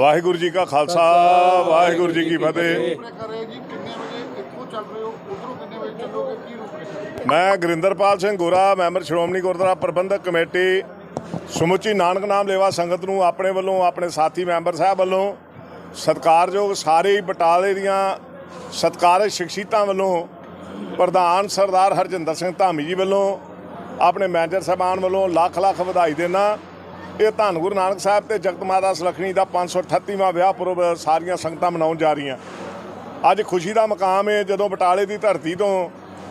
ਵਾਹਿਗੁਰੂ ਜੀ ਕਾ ਖਾਲਸਾ ਵਾਹਿਗੁਰੂ ਜੀ ਕੀ ਫਤਿਹ। ਮੈਂ ਗੁਰਿੰਦਰਪਾਲ ਸਿੰਘ ਗੋਰਾ ਮੈਂਬਰ ਸ਼੍ਰੋਮਣੀ ਗੁਰਦੁਆਰਾ ਪ੍ਰਬੰਧਕ ਕਮੇਟੀ ਸਮੁੱਚੀ ਨਾਨਕ ਨਾਮ ਲੇਵਾ ਸੰਗਤ ਨੂੰ ਆਪਣੇ ਵੱਲੋਂ ਆਪਣੇ ਸਾਥੀ ਮੈਂਬਰ ਸਾਹਿਬ ਵੱਲੋਂ ਸਤਿਕਾਰਯੋਗ ਸਾਰੇ ਬਟਾਲੇ ਦੀਆਂ ਸਤਿਕਾਰਜ ਸ਼ਖਸੀਅਤਾਂ ਵੱਲੋਂ ਪ੍ਰਧਾਨ ਸਰਦਾਰ ਹਰਜਿੰਦਰ ਸਿੰਘ ਧਾਮੀ ਜੀ ਵੱਲੋਂ ਆਪਣੇ ਮੈਨੇਜਰ ਸਾਹਿਬਾਨ ਵੱਲੋਂ ਲੱਖ ਲੱਖ ਵਧਾਈ ਦੇਣਾ ਇਹ ਧੰਨ ਗੁਰੂ ਨਾਨਕ ਸਾਹਿਬ ਤੇ ਜਗਤ ਮਾਤਾ ਸੁਲੱਖਣੀ ਦਾ 538ਵਾਂ ਵਿਆਹ ਪੁਰਬ ਸਾਰੀਆਂ ਸੰਗਤਾਂ ਮਨਾਉਣ ਜਾ ਰਹੀਆਂ। ਅੱਜ ਖੁਸ਼ੀ ਦਾ ਮਕਾਮ ਹੈ ਜਦੋਂ ਬਟਾਲੇ ਦੀ ਧਰਤੀ ਤੋਂ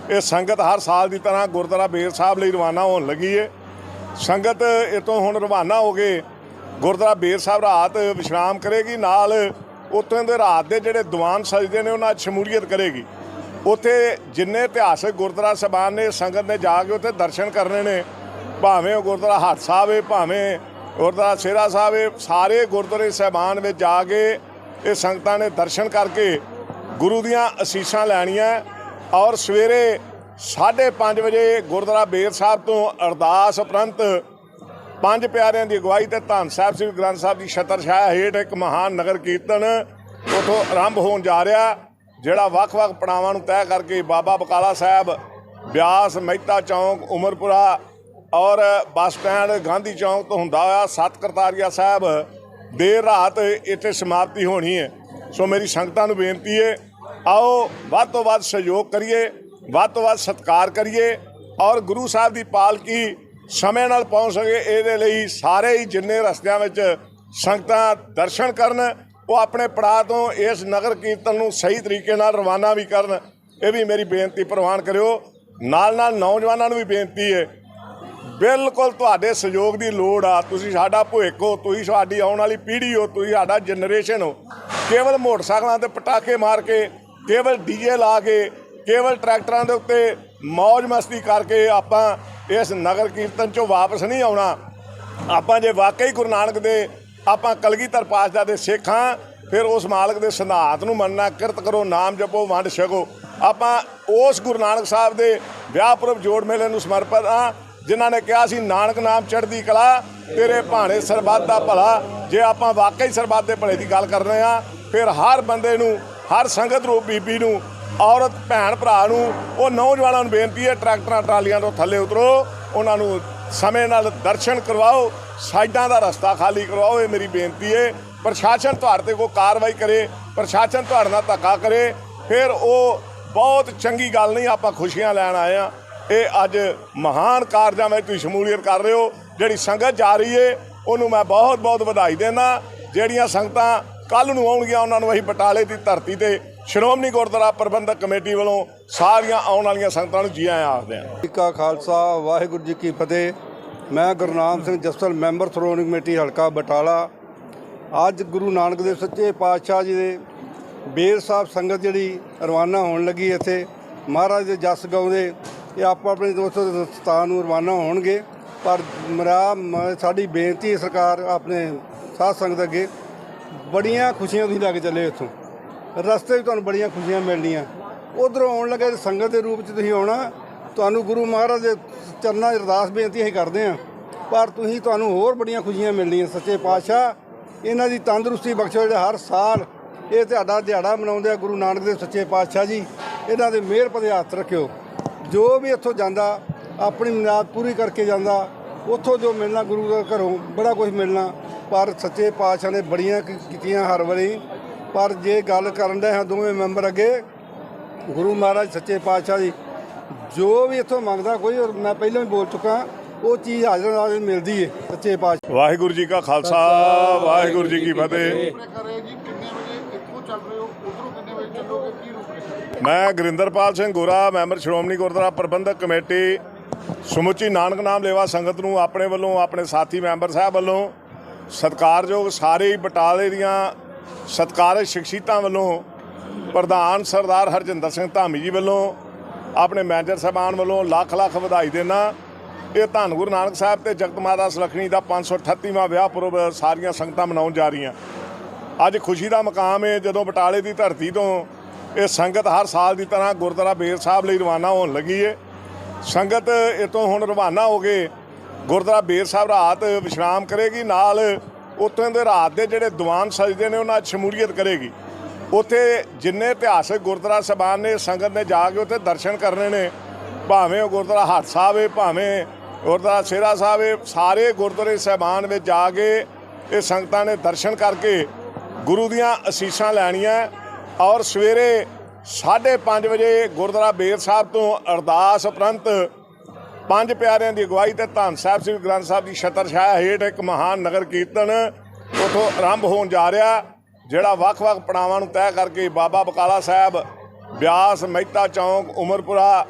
ਇਹ ਸੰਗਤ ਹਰ ਸਾਲ ਦੀ ਤਰ੍ਹਾਂ ਗੁਰਦੁਆਰਾ ਬੇਰ ਸਾਹਿਬ ਲਈ ਰਵਾਨਾ ਹੋਣ ਲੱਗੀ ਹੈ ਸੰਗਤ ਇਤੋਂ ਹੁਣ ਰਵਾਨਾ ਹੋ ਗਏ ਗੁਰਦੁਆਰਾ ਬੇਰ ਸਾਹਿਬ ਰਾਤ ਵਿਸ਼ਰਾਮ ਕਰੇਗੀ, ਨਾਲ ਉੱਥੋਂ ਦੇ ਰਾਤ ਦੇ ਜਿਹੜੇ ਦੀਵਾਨ ਸਜਦੇ ਨੇ, ਉਹਨਾਂ 'ਚ ਸ਼ਮੂਲੀਅਤ ਕਰੇਗੀ। ਉੱਥੇ ਜਿੰਨੇ ਇਤਿਹਾਸਕ ਗੁਰਦੁਆਰਾ ਸਾਹਿਬਾਨ ਨੇ, ਸੰਗਤ ਨੇ ਜਾ ਕੇ ਉੱਥੇ ਦਰਸ਼ਨ ਕਰਨੇ ਨੇ। ਭਾਵੇਂ ਉਹ ਗੁਰਦੁਆਰਾ ਹੱਟ ਸਾਹਿਬ ਹੈ ਭਾਵੇਂ ਗੁਰਦੁਆਰਾ ਸੇਰਾ ਸਾਹਿਬ, ਇਹ ਸਾਰੇ ਗੁਰਦੁਆਰੇ ਸਾਹਿਬਾਨ ਵਿੱਚ ਜਾ ਕੇ ਇਹ ਸੰਗਤਾਂ ਨੇ ਦਰਸ਼ਨ ਕਰਕੇ ਗੁਰੂ ਦੀਆਂ ਅਸੀਸਾਂ ਲੈਣੀਆਂ। ਔਰ ਸਵੇਰੇ 5:30 ਵਜੇ ਗੁਰਦੁਆਰਾ ਬੇਰ ਸਾਹਿਬ ਤੋਂ ਅਰਦਾਸ ਉਪਰੰਤ ਪੰਜ ਪਿਆਰਿਆਂ ਦੀ ਅਗਵਾਈ ਤੇ ਧੰਨ ਸਾਹਿਬ ਸ੍ਰੀ ਗ੍ਰੰਥ ਸਾਹਿਬ ਦੀ ਛਤਰ ਛਾਇਆ ਹੇਠ ਇੱਕ ਮਹਾਨ ਨਗਰ ਕੀਰਤਨ ਉਥੋਂ ਆਰੰਭ ਹੋਣ ਜਾ ਰਿਹਾ, ਜਿਹੜਾ ਵੱਖ-ਵੱਖ ਪੜਾਵਾਂ ਨੂੰ ਤੈਅ ਕਰਕੇ ਬਾਬਾ ਬਕਾਲਾ ਸਾਹਿਬ, ਬਿਆਸ, ਮਹਿਤਾ ਚੌਂਕ, ਉਮਰਪੁਰਾ ਔਰ ਬੱਸ ਸਟੈਂਡ ਗਾਂਧੀ ਚੌਂਕ ਤੋਂ ਹੁੰਦਾ ਹੋਇਆ ਸਤ ਕਰਤਾਰੀਆ ਸਾਹਿਬ, ਦੇਰ ਰਾਤ ਇੱਥੇ ਸਮਾਪਤੀ ਹੋਣੀ ਹੈ। ਸੋ ਮੇਰੀ ਸੰਗਤਾਂ ਨੂੰ ਬੇਨਤੀ ਹੈ, ਆਓ ਵੱਧ ਤੋਂ ਵੱਧ ਸਹਿਯੋਗ ਕਰੀਏ, ਵੱਧ ਤੋਂ ਵੱਧ ਸਤਿਕਾਰ ਕਰੀਏ ਔਰ ਗੁਰੂ ਸਾਹਿਬ ਦੀ ਪਾਲਕੀ ਸਮੇਂ ਨਾਲ ਪਹੁੰਚ ਸਕੇ। ਇਹਦੇ ਲਈ ਸਾਰੇ ਹੀ ਜਿੰਨੇ ਰਸਤਿਆਂ ਵਿੱਚ ਸੰਗਤਾਂ ਦਰਸ਼ਨ ਕਰਨ, ਉਹ ਆਪਣੇ ਪੜਾਅ ਤੋਂ ਇਸ ਨਗਰ ਕੀਰਤਨ ਨੂੰ ਸਹੀ ਤਰੀਕੇ ਨਾਲ ਰਵਾਨਾ ਵੀ ਕਰਨ, ਇਹ ਵੀ ਮੇਰੀ ਬੇਨਤੀ ਪ੍ਰਵਾਨ ਕਰਿਓ। ਨਾਲ ਨਾਲ ਨੌਜਵਾਨਾਂ ਨੂੰ ਵੀ ਬੇਨਤੀ ਹੈ ਬਿਲਕੁਲ ਤੁਹਾਡੇ ਸਹਿਯੋਗ ਦੀ ਲੋੜ ਆ। ਤੁਸੀਂ ਸਾਡਾ ਭਵਿੱਖ ਹੋ, ਤੁਸੀਂ ਸਾਡੀ ਆਉਣ ਵਾਲੀ ਪੀੜ੍ਹੀ ਹੋ, ਤੁਸੀਂ ਸਾਡਾ ਜਨਰੇਸ਼ਨ ਹੋ। ਕੇਵਲ ਮੋਟਰਸਾਈਕਲਾਂ ਤੇ ਪਟਾਕੇ ਮਾਰ ਕੇ, ਕੇਵਲ ਡੀਜੇ ਲਾ ਕੇ, ਕੇਵਲ ਟਰੈਕਟਰਾਂ ਦੇ ਉੱਤੇ ਮौज ਮਸਤੀ ਕਰਕੇ ਆਪਾਂ ਇਸ ਨਗਰ ਕੀਰਤਨ ਚੋਂ ਵਾਪਸ ਨਹੀਂ ਆਉਣਾ। ਆਪਾਂ ਜੇ ਵਾਕਈ ਗੁਰੂ ਨਾਨਕ ਦੇ, ਆਪਾਂ ਕਲਗੀਧਰ ਪਾਤਸ਼ਾਹ ਦੇ ਸਿੱਖ ਹਾਂ, ਫਿਰ ਉਸ ਮਾਲਕ ਦੇ ਸਿਧਾਂਤ ਨੂੰ ਮੰਨਣਾ, ਕਿਰਤ ਕਰੋ, ਨਾਮ ਜਪੋ, ਵੰਡ ਛਕੋ। ਆਪਾਂ ਉਸ ਗੁਰੂ ਨਾਨਕ ਸਾਹਿਬ ਦੇ ਵਿਆਹ ਪੁਰਬ ਜੋੜ ਮੇਲੇ ਨੂੰ ਸਮਰਪਿਤ ਹਾਂ। ਜਿਨ੍ਹਾਂ ਨੇ ਕਿਹਾ ਸੀ, ਨਾਨਕ ਨਾਮ ਚੜ੍ਹਦੀ ਕਲਾ, ਤੇਰੇ ਭਾਣੇ ਸਰਬੱਤ ਦਾ ਭਲਾ। ਜੇ ਆਪਾਂ ਵਾਕਈ ਸਰਬੱਤ ਦੇ ਭਲੇ ਦੀ ਗੱਲ ਕਰ ਰਹੇ ਹਾਂ, ਫਿਰ ਹਰ ਬੰਦੇ ਨੂੰ, ਹਰ ਸੰਗਤ ਰੂਪ ਬੀਬੀ ਨੂੰ, ਔਰਤ, ਭੈਣ, ਭਰਾ ਨੂੰ, ਉਹ ਨੌਜਵਾਨਾਂ ਨੂੰ ਬੇਨਤੀ ਹੈ, ਟਰੈਕਟਰਾਂ, ਟਰਾਲੀਆਂ ਤੋਂ ਥੱਲੇ ਉਤਰੋ, ਉਹਨਾਂ ਨੂੰ ਸਮੇਂ ਨਾਲ ਦਰਸ਼ਨ ਕਰਵਾਓ, ਸਾਈਡਾਂ ਦਾ ਰਸਤਾ ਖਾਲੀ ਕਰਵਾਓ, ਇਹ ਮੇਰੀ ਬੇਨਤੀ ਹੈ। ਪ੍ਰਸ਼ਾਸਨ ਤੁਹਾਡੇ ਤੇ ਕੋਈ ਕਾਰਵਾਈ ਕਰੇ, ਪ੍ਰਸ਼ਾਸਨ ਤੁਹਾਡੇ ਨਾਲ ਧੱਕਾ ਕਰੇ, ਫਿਰ ਉਹ ਬਹੁਤ ਚੰਗੀ ਗੱਲ ਨਹੀਂ, ਆਪਾਂ ਖੁਸ਼ੀਆਂ ਲੈਣ ਆਏ ਆ ਇਹ ਅੱਜ ਮਹਾਨ ਕਾਰਜਾਂ ਵਿੱਚ ਤੁਸੀਂ ਸ਼ਮੂਲੀਅਤ ਕਰ ਰਹੇ ਹੋ। ਜਿਹੜੀ ਸੰਗਤ ਜਾ ਰਹੀ ਏ, ਉਹਨੂੰ ਮੈਂ ਬਹੁਤ ਬਹੁਤ ਵਧਾਈ ਦੇਣਾ ਜਿਹੜੀਆਂ ਸੰਗਤਾਂ ਕੱਲ ਨੂੰ ਆਉਣਗੀਆਂ, ਉਹਨਾਂ ਨੂੰ ਅਸੀਂ ਬਟਾਲੇ ਦੀ ਧਰਤੀ ਤੇ ਸ਼੍ਰੋਮਣੀ ਗੁਰਦੁਆਰਾ ਪ੍ਰਬੰਧਕ ਕਮੇਟੀ ਵੱਲੋਂ ਸਾਰੀਆਂ ਆਉਣ ਵਾਲੀਆਂ ਸੰਗਤਾਂ ਨੂੰ ਜੀ ਆਇਆਂ ਆਖਦੇ ਹਾਂ ਜੀ ਕਾ ਖਾਲਸਾ, ਵਾਹਿਗੁਰੂ ਜੀ ਕੀ ਫਤਿਹ। ਮੈਂ ਗੁਰਨਾਮ ਸਿੰਘ ਜਸਲ, ਮੈਂਬਰ ਸ਼੍ਰੋਮਣੀ ਕਮੇਟੀ ਹਲਕਾ ਬਟਾਲਾ। ਅੱਜ ਗੁਰੂ ਨਾਨਕ ਦੇਵ ਸੱਚੇ ਪਾਤਸ਼ਾਹ ਜੀ ਦੇ ਬੇਰ ਸਾਹਿਬ ਸੰਗਤ ਜਿਹੜੀ ਰਵਾਨਾ ਹੋਣ ਲੱਗੀ ਇੱਥੇ। ਮਹਾਰਾਜ ਦੇ ਜਸ ਗਾਉਂਦੇ ਇਹ ਆਪੋ ਆਪਣੇ ਦੋਸਤੋ ਸਥਾਨ ਨੂੰ ਰਵਾਨਾ ਹੋਣਗੇ, ਪਰ ਮੇਰਾ ਸਾਡੀ ਬੇਨਤੀ ਹੈ ਸਰਕਾਰ ਆਪਣੇ ਸਾਧ ਸੰਗਤ ਅੱਗੇ ਬੜੀਆਂ ਖੁਸ਼ੀਆਂ ਤੁਸੀਂ ਲੈ ਕੇ ਚੱਲੇ ਇੱਥੋਂ। ਰਸਤੇ 'ਚ ਤੁਹਾਨੂੰ ਬੜੀਆਂ ਖੁਸ਼ੀਆਂ ਮਿਲਣੀਆਂ। ਉਧਰੋਂ ਆਉਣ ਲੱਗੇ ਸੰਗਤ ਦੇ ਰੂਪ 'ਚ ਤੁਸੀਂ ਆਉਣਾ, ਤੁਹਾਨੂੰ ਗੁਰੂ ਮਹਾਰਾਜ ਦੇ ਚਰਨਾਂ 'ਚ ਅਰਦਾਸ ਬੇਨਤੀ ਅਸੀਂ ਕਰਦੇ ਹਾਂ। ਪਰ ਤੁਸੀਂ ਤੁਹਾਨੂੰ ਹੋਰ ਬੜੀਆਂ ਖੁਸ਼ੀਆਂ ਮਿਲਣੀਆਂ, ਸੱਚੇ ਪਾਤਸ਼ਾਹ। ਇਹਨਾਂ ਦੀ ਤੰਦਰੁਸਤੀ ਬਖਸ਼ੋ ਜਿਹੜਾ ਹਰ ਸਾਲ ਇਹ ਤੁਹਾਡਾ ਦਿਹਾੜਾ ਮਨਾਉਂਦੇ ਆ ਗੁਰੂ ਨਾਨਕ ਦੇਵ ਸੱਚੇ ਪਾਤਸ਼ਾਹ ਜੀ। ਇਹਨਾਂ ਦੇ ਮਿਹਰ ਪਦੇ ਹੱਥ ਰੱਖਿਓ। ਜੋ ਵੀ ਇੱਥੋਂ ਜਾਂਦਾ ਆਪਣੀ ਮਿਆਦ ਪੂਰੀ ਕਰਕੇ ਜਾਂਦਾ ਉੱਥੋਂ ਜੋ ਮਿਲਣਾ ਗੁਰੂ ਦੇ ਘਰੋਂ ਬੜਾ ਕੁਝ ਮਿਲਣਾ। ਪਰ ਸੱਚੇ ਪਾਤਸ਼ਾਹ ਨੇ ਬੜੀਆਂ ਕੀਤੀਆਂ ਹਰ ਵਾਰੀ। ਪਰ ਜੇ ਗੱਲ ਕਰਨ ਦੇ ਹਾਂ ਦੋਵੇਂ ਮੈਂਬਰ ਅੱਗੇ ਗੁਰੂ ਮਹਾਰਾਜ ਸੱਚੇ ਪਾਤਸ਼ਾਹ ਜੀ ਜੋ ਵੀ ਇੱਥੋਂ ਮੰਗਦਾ ਕੋਈ ਔਰ ਮੈਂ ਪਹਿਲਾਂ ਵੀ ਬੋਲ ਚੁੱਕਾ ਉਹ ਚੀਜ਼ ਹਾਜ਼ਰ ਨਾਲ ਮਿਲਦੀ ਏ ਸੱਚੇ ਪਾਤਸ਼ਾਹ। ਵਾਹਿਗੁਰੂ ਜੀ ਕਾ ਖਾਲਸਾ ਵਾਹਿਗੁਰੂ ਜੀ ਕੀ ਫਤਿਹ। ਕਿੰਨੇ ਵਜੇ ਇੱਥੋਂ ਚੱਲ ਰਹੇ ਹੋ? ਉਧਰੋਂ ਕਿੰਨੇ ਵਜੇ ਚੱਲੋਗੇ? ਮੈਂ ਗੁਰਿੰਦਰਪਾਲ ਸਿੰਘ ਗੋਰਾ, ਮੈਂਬਰ ਸ਼੍ਰੋਮਣੀ ਗੁਰਦੁਆਰਾ ਪ੍ਰਬੰਧਕ ਕਮੇਟੀ, ਸਮੁੱਚੀ ਨਾਨਕ ਨਾਮ ਲੇਵਾ ਸੰਗਤ ਨੂੰ ਆਪਣੇ ਵੱਲੋਂ, ਆਪਣੇ ਸਾਥੀ ਮੈਂਬਰ ਸਾਹਿਬ ਵੱਲੋਂ ਸਤਿਕਾਰਯੋਗ ਸਾਰੇ ਹੀ ਬਟਾਲੇ ਦੀਆਂ ਸਤਿਕਾਰਜ ਸ਼ਖਸੀਅਤਾਂ ਵੱਲੋਂ ਪ੍ਰਧਾਨ ਸਰਦਾਰ ਹਰਜਿੰਦਰ ਸਿੰਘ ਧਾਮੀ ਜੀ ਵੱਲੋਂ, ਆਪਣੇ ਮੈਨੇਜਰ ਸਾਹਿਬਾਨ ਵੱਲੋਂ ਲੱਖ ਲੱਖ ਵਧਾਈ ਦੇਣਾ। ਇਹ ਧੰਨ ਗੁਰੂ ਨਾਨਕ ਸਾਹਿਬ ਤੇ ਜਗਤ ਮਾਤਾ ਸੁਲੱਖਣੀ ਦਾ 538ਵਾਂ ਵਿਆਹ ਪੁਰਬ ਸਾਰੀਆਂ ਸੰਗਤਾਂ ਮਨਾਉਣ ਜਾ ਰਹੀਆਂ। ਅੱਜ ਖੁਸ਼ੀ ਦਾ ਮਕਾਮ ਹੈ ਜਦੋਂ ਬਟਾਲੇ ਦੀ ਧਰਤੀ ਤੋਂ ਇਹ ਸੰਗਤ ਹਰ ਸਾਲ ਦੀ ਤਰ੍ਹਾਂ ਗੁਰਦੁਆਰਾ ਬੇਰ ਸਾਹਿਬ ਲਈ ਰਵਾਨਾ ਹੋਣ ਲੱਗੀ ਹੈ ਸੰਗਤ ਇਤੋਂ ਹੁਣ ਰਵਾਨਾ ਹੋ ਗਏ ਗੁਰਦੁਆਰਾ ਬੇਰ ਸਾਹਿਬ ਰਾਤ ਵਿਸ਼ਰਾਮ ਕਰੇਗੀ, ਨਾਲ ਉੱਥੋਂ ਦੇ ਰਾਤ ਦੇ ਜਿਹੜੇ ਦੀਵਾਨ ਸਜਦੇ ਨੇ, ਉਹਨਾਂ ਸ਼ਮੂਲੀਅਤ ਕਰੇਗੀ। ਉੱਥੇ ਜਿੰਨੇ ਇਤਿਹਾਸਕ ਗੁਰਦੁਆਰਾ ਸਾਹਿਬਾਨ ਨੇ, ਸੰਗਤ ਨੇ ਜਾ ਕੇ ਉੱਥੇ ਦਰਸ਼ਨ ਕਰਨੇ ਨੇ। ਭਾਵੇਂ ਉਹ ਗੁਰਦੁਆਰਾ ਹੱਟ ਸਾਹਿਬ ਏ, ਭਾਵੇਂ ਗੁਰਦੁਆਰਾ ਸੇਰਾ ਸਾਹਿਬ ਏ, ਸਾਰੇ ਗੁਰਦੁਆਰੇ ਸਾਹਿਬਾਨ ਵਿੱਚ ਜਾ ਕੇ ਇਹ ਸੰਗਤਾਂ ਨੇ ਦਰਸ਼ਨ ਕਰਕੇ ਗੁਰੂ ਦੀਆਂ ਅਸੀਸਾਂ ਲੈਣੀਆਂ। ਔਰ ਸਵੇਰੇ 5:30 ਵਜੇ ਗੁਰਦੁਆਰਾ ਬੇਰ ਸਾਹਿਬ ਤੋਂ ਅਰਦਾਸ ਉਪਰੰਤ ਪੰਜ ਪਿਆਰਿਆਂ ਦੀ ਅਗਵਾਈ ਤੇ ਧੰਨ ਸਾਹਿਬ, ਸ੍ਰੀ ਗ੍ਰੰਥ ਸਾਹਿਬ ਦੀ ਛਤਰ ਛਾਇਆ ਹੇਠ ਇੱਕ ਮਹਾਨ ਨਗਰ ਕੀਰਤਨ ਉਥੋਂ ਆਰੰਭ ਹੋਣ ਜਾ ਰਿਹਾ, ਜਿਹੜਾ ਵੱਖ-ਵੱਖ ਪੜਾਵਾਂ ਨੂੰ ਤੈਅ ਕਰਕੇ ਬਾਬਾ ਬਕਾਲਾ ਸਾਹਿਬ, ਬਿਆਸ, ਮਹਿਤਾ ਚੌਂਕ, ਉਮਰਪੁਰਾ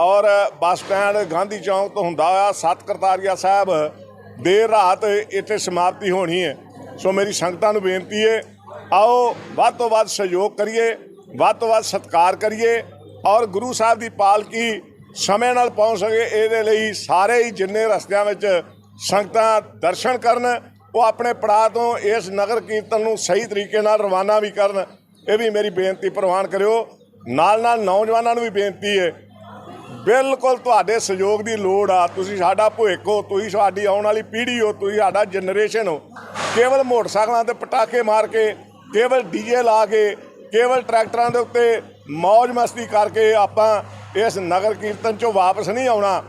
ਔਰ ਬੱਸ ਸਟੈਂਡ, ਗਾਂਧੀ ਚੌਂਕ ਤੋਂ ਹੁੰਦਾ ਹੋਇਆ ਸਤ ਕਰਤਾਰੀਆ ਸਾਹਿਬ, ਦੇਰ ਰਾਤ ਇੱਥੇ ਸਮਾਪਤੀ ਹੋਣੀ ਹੈ। ਸੋ ਮੇਰੀ ਸੰਗਤਾਂ ਨੂੰ ਬੇਨਤੀ ਹੈ ਆਓ, ਵੱਧ ਤੋਂ ਵੱਧ ਸਹਿਯੋਗ ਕਰੀਏ, ਵੱਧ ਤੋਂ ਵੱਧ ਸਤਿਕਾਰ ਕਰੀਏ ਔਰ ਗੁਰੂ ਸਾਹਿਬ ਦੀ ਪਾਲਕੀ ਸਮੇਂ ਨਾਲ ਪਹੁੰਚ ਸਕੇ, ਇਹਦੇ ਲਈ ਸਾਰੇ ਹੀ ਜਿੰਨੇ ਰਸਤਿਆਂ ਵਿੱਚ ਸੰਗਤਾਂ ਦਰਸ਼ਨ ਕਰਨ, ਉਹ ਆਪਣੇ ਪੜਾਅ ਤੋਂ ਇਸ ਨਗਰ ਕੀਰਤਨ ਨੂੰ ਸਹੀ ਤਰੀਕੇ ਨਾਲ ਰਵਾਨਾ ਵੀ ਕਰਨ, ਇਹ ਵੀ ਮੇਰੀ ਬੇਨਤੀ ਪ੍ਰਵਾਨ ਕਰਿਓ। ਨਾਲ ਨਾਲ ਨੌਜਵਾਨਾਂ ਨੂੰ ਵੀ ਬੇਨਤੀ ਹੈ ਬਿਲਕੁਲ ਤੁਹਾਡੇ ਸਹਿਯੋਗ ਦੀ ਲੋੜ ਆ, ਤੁਸੀਂ ਸਾਡਾ ਭਵਿੱਖ ਹੋ, ਤੁਸੀਂ ਸਾਡੀ ਆਉਣ ਵਾਲੀ ਪੀੜ੍ਹੀ ਹੋ, ਤੁਸੀਂ ਸਾਡਾ ਜਨਰੇਸ਼ਨ ਹੋ, ਕੇਵਲ ਮੋਟਰਸਾਈਕਲਾਂ ਤੇ ਪਟਾਕੇ ਮਾਰ ਕੇ ਕੇਵਲ ਡੀਜੇ ਲਾ ਕੇ, ਕੇਵਲ ਟਰੈਕਟਰਾਂ ਦੇ ਉੱਤੇ ਮौज ਮਸਤੀ ਕਰਕੇ ਆਪਾਂ ਇਸ ਨਗਰ ਕੀਰਤਨ ਚੋਂ ਵਾਪਸ ਨਹੀਂ ਆਉਣਾ।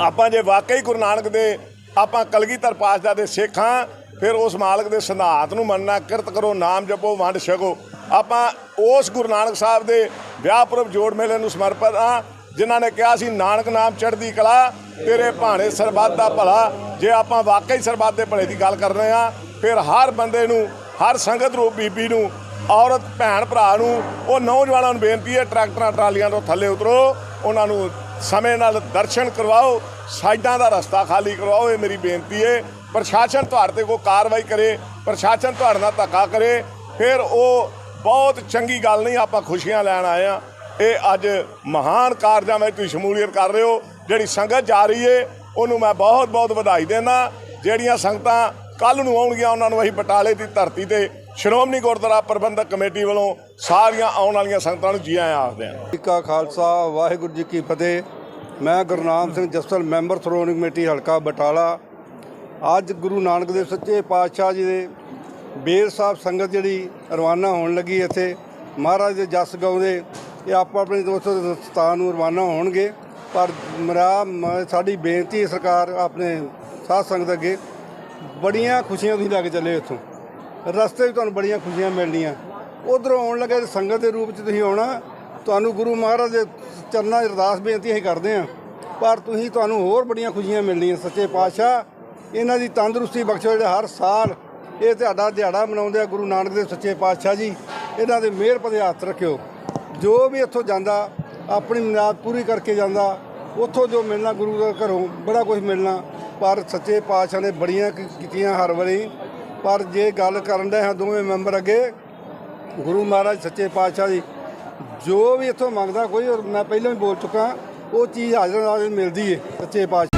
ਆਪਾਂ ਜੇ ਵਾਕਈ ਗੁਰੂ ਨਾਨਕ ਦੇ, ਆਪਾਂ ਕਲਗੀਧਰ ਪਾਤਸ਼ਾਹ ਦੇ ਸਿੱਖ ਹਾਂ, ਫਿਰ ਉਸ ਮਾਲਕ ਦੇ ਸਿਧਾਂਤ ਨੂੰ ਮੰਨਣਾ, ਕਿਰਤ ਕਰੋ, ਨਾਮ ਜਪੋ, ਵੰਡ ਛਕੋ। ਆਪਾਂ ਉਸ ਗੁਰੂ ਨਾਨਕ ਸਾਹਿਬ ਦੇ ਵਿਆਹ ਪੁਰਬ ਜੋੜ ਮੇਲੇ ਨੂੰ ਸਮਰਪਿਤ ਹਾਂ, ਜਿਨ੍ਹਾਂ ਨੇ ਕਿਹਾ ਸੀ, ਨਾਨਕ ਨਾਮ ਚੜ੍ਹਦੀ ਕਲਾ, ਤੇਰੇ ਭਾਣੇ ਸਰਬੱਤ ਦਾ ਭਲਾ। ਜੇ ਆਪਾਂ ਵਾਕਈ ਸਰਬੱਤ ਦੇ ਭਲੇ ਦੀ ਗੱਲ ਕਰ ਰਹੇ ਹਾਂ, ਫਿਰ ਹਰ ਬੰਦੇ ਨੂੰ ਹਰ ਸੰਗਤ ਰੂਪ ਬੀਬੀ ਨੂੰ, ਔਰਤ, ਭੈਣ, ਭਰਾ ਨੂੰ, ਉਹ ਨੌਜਵਾਨਾਂ ਨੂੰ ਬੇਨਤੀ ਹੈ, ਟਰੈਕਟਰਾਂ, ਟਰਾਲੀਆਂ ਤੋਂ ਥੱਲੇ ਉਤਰੋ, ਉਹਨਾਂ ਨੂੰ ਸਮੇਂ ਨਾਲ ਦਰਸ਼ਨ ਕਰਵਾਓ, ਸਾਈਡਾਂ ਦਾ ਰਸਤਾ ਖਾਲੀ ਕਰਵਾਓ, ਇਹ ਮੇਰੀ ਬੇਨਤੀ ਹੈ। ਪ੍ਰਸ਼ਾਸਨ ਤੁਹਾਡੇ ਤੇ ਕੋਈ ਕਾਰਵਾਈ ਕਰੇ, ਪ੍ਰਸ਼ਾਸਨ ਤੁਹਾਡੇ ਨਾਲ ਧੱਕਾ ਕਰੇ, ਫਿਰ ਉਹ ਬਹੁਤ ਚੰਗੀ ਗੱਲ ਨਹੀਂ, ਆਪਾਂ ਖੁਸ਼ੀਆਂ ਲੈਣ ਆਏ ਆ ਇਹ ਅੱਜ ਮਹਾਨ ਕਾਰਜਾਂ ਵਿੱਚ ਤੁਸੀਂ ਸ਼ਮੂਲੀਅਤ ਕਰ ਰਹੇ ਹੋ, ਜਿਹੜੀ ਸੰਗਤ ਜਾ ਰਹੀ ਏ, ਉਹਨੂੰ ਮੈਂ ਬਹੁਤ ਬਹੁਤ ਵਧਾਈ ਦੇਣਾ ਜਿਹੜੀਆਂ ਸੰਗਤਾਂ ਕੱਲ ਨੂੰ ਆਉਣਗੀਆਂ ਉਹਨਾਂ ਨੂੰ ਅਸੀਂ ਬਟਾਲੇ ਦੀ ਧਰਤੀ ਤੇ ਸ਼੍ਰੋਮਣੀ ਗੁਰਦੁਆਰਾ ਪ੍ਰਬੰਧਕ ਕਮੇਟੀ ਵੱਲੋਂ ਸਾਰੀਆਂ ਆਉਣ ਵਾਲੀਆਂ ਸੰਗਤਾਂ ਨੂੰ ਜੀ ਆਇਆਂ ਆਖਦੇ ਹਾਂ। ਜੀ ਕਾ ਖਾਲਸਾ, ਵਾਹਿਗੁਰੂ ਜੀ ਕੀ ਫਤਿਹ। ਮੈਂ ਗੁਰਨਾਮ ਸਿੰਘ ਜਸਲ, ਮੈਂਬਰ ਸ਼੍ਰੋਮਣੀ ਕਮੇਟੀ ਹਲਕਾ ਬਟਾਲਾ। ਅੱਜ ਗੁਰੂ ਨਾਨਕ ਦੇਵ ਸੱਚੇ ਪਾਤਸ਼ਾਹ ਜੀ ਦੇ ਬੇਰ ਸਾਹਿਬ ਸੰਗਤ ਜਿਹੜੀ ਰਵਾਨਾ ਹੋਣ ਲੱਗੀ ਇੱਥੇ, ਮਹਾਰਾਜ ਦੇ ਜਸ ਗਾਉਂਦੇ, ਇਹ ਆਪੋ ਆਪਣੇ ਦੋਸਤੋ ਦੇ ਸਥਾਨ ਨੂੰ ਰਵਾਨਾ ਹੋਣਗੇ। ਪਰ ਮੇਰਾ ਸਾਡੀ ਬੇਨਤੀ ਹੈ ਸਰਕਾਰ ਆਪਣੇ ਸਾਧ ਸੰਗਤ ਅੱਗੇ ਬੜੀਆਂ ਖੁਸ਼ੀਆਂ ਤੁਸੀਂ ਲੈ ਕੇ ਚੱਲੇ ਇੱਥੋਂ। ਰਸਤੇ 'ਚ ਤੁਹਾਨੂੰ ਬੜੀਆਂ ਖੁਸ਼ੀਆਂ ਮਿਲਣੀਆਂ। ਉਧਰੋਂ ਆਉਣ ਲੱਗੇ ਸੰਗਤ ਦੇ ਰੂਪ 'ਚ ਤੁਸੀਂ ਆਉਣਾ। ਤੁਹਾਨੂੰ ਗੁਰੂ ਮਹਾਰਾਜ ਦੇ ਚਰਨਾਂ 'ਚ ਅਰਦਾਸ ਬੇਨਤੀ ਅਸੀਂ ਕਰਦੇ ਹਾਂ। ਪਰ ਤੁਸੀਂ ਤੁਹਾਨੂੰ ਹੋਰ ਬੜੀਆਂ ਖੁਸ਼ੀਆਂ ਮਿਲਣੀਆਂ, ਸੱਚੇ ਪਾਤਸ਼ਾਹ। ਇਹਨਾਂ ਦੀ ਤੰਦਰੁਸਤੀ ਬਖਸ਼ੋ ਜਿਹੜੇ ਹਰ ਸਾਲ ਇਹ ਤੁਹਾਡਾ ਦਿਹਾੜਾ ਮਨਾਉਂਦੇ ਆ ਗੁਰੂ ਨਾਨਕ ਦੇਵ ਸੱਚੇ ਪਾਤਸ਼ਾਹ ਜੀ। ਇਹਨਾਂ ਦੇ ਮਿਹਰ ਪਦੇ ਹੱਥ ਰੱਖਿਓ। ਜੋ ਵੀ ਇੱਥੋਂ ਜਾਂਦਾ, ਆਪਣੀ ਮਨਾਦ ਪੂਰੀ ਕਰਕੇ ਜਾਂਦਾ, ਉੱਥੋਂ ਜੋ ਮਿਲਣਾ ਗੁਰੂ ਦੇ ਘਰੋਂ ਬੜਾ ਕੁਝ ਮਿਲਣਾ। ਪਰ ਸੱਚੇ ਪਾਤਸ਼ਾਹ ਨੇ ਬੜੀਆਂ ਕੀਤੀਆਂ ਹਰ ਵਾਰੀ। ਪਰ ਜੇ ਗੱਲ ਕਰਨ ਦੇ ਹਾਂ ਦੋਵੇਂ ਮੈਂਬਰ ਅੱਗੇ, ਗੁਰੂ ਮਹਾਰਾਜ ਸੱਚੇ ਪਾਤਸ਼ਾਹ ਦੀ ਜੋ ਵੀ ਇੱਥੋਂ ਮੰਗਦਾ ਕੋਈ, ਮੈਂ ਪਹਿਲਾਂ ਵੀ ਬੋਲ ਚੁੱਕਾ, ਉਹ ਚੀਜ਼ ਹਾਜ਼ਰ ਨਾਲ ਮਿਲਦੀ ਏ, ਸੱਚੇ ਪਾਤਸ਼ਾਹ